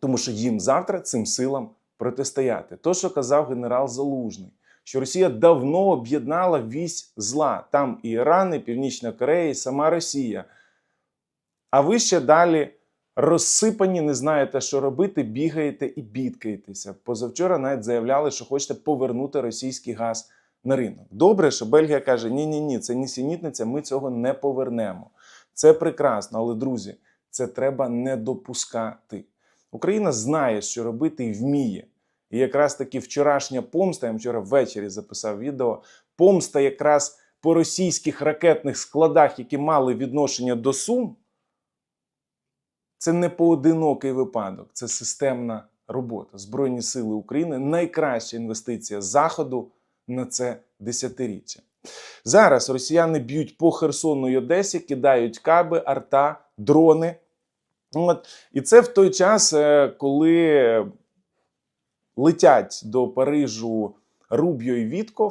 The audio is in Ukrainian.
Тому що їм завтра цим силам протистояти. То, що казав генерал Залужний, що Росія давно об'єднала вісь зла. Там і Іран, і Північна Корея, і сама Росія. А ви ще далі розсипані, не знаєте, що робити, бігаєте і бідкаєтеся. Позавчора навіть заявляли, що хочете повернути російський газ на ринок. Добре, що Бельгія каже: ні, ні, ні, це нісенітниця, ми цього не повернемо. Це прекрасно, але друзі, це треба не допускати. Україна знає, що робити і вміє. І якраз таки вчорашня помста, я вчора ввечері записав відео. Помста якраз по російських ракетних складах, які мали відношення до Сум, це не поодинокий випадок, це системна робота. Збройні сили України найкраща інвестиція Заходу на це десятиріччя. Зараз росіяни б'ють по Херсону і Одесі, кидають каби, арта, дрони. От. І це в той час, е, коли летять до Парижу Рубіо і Вітков,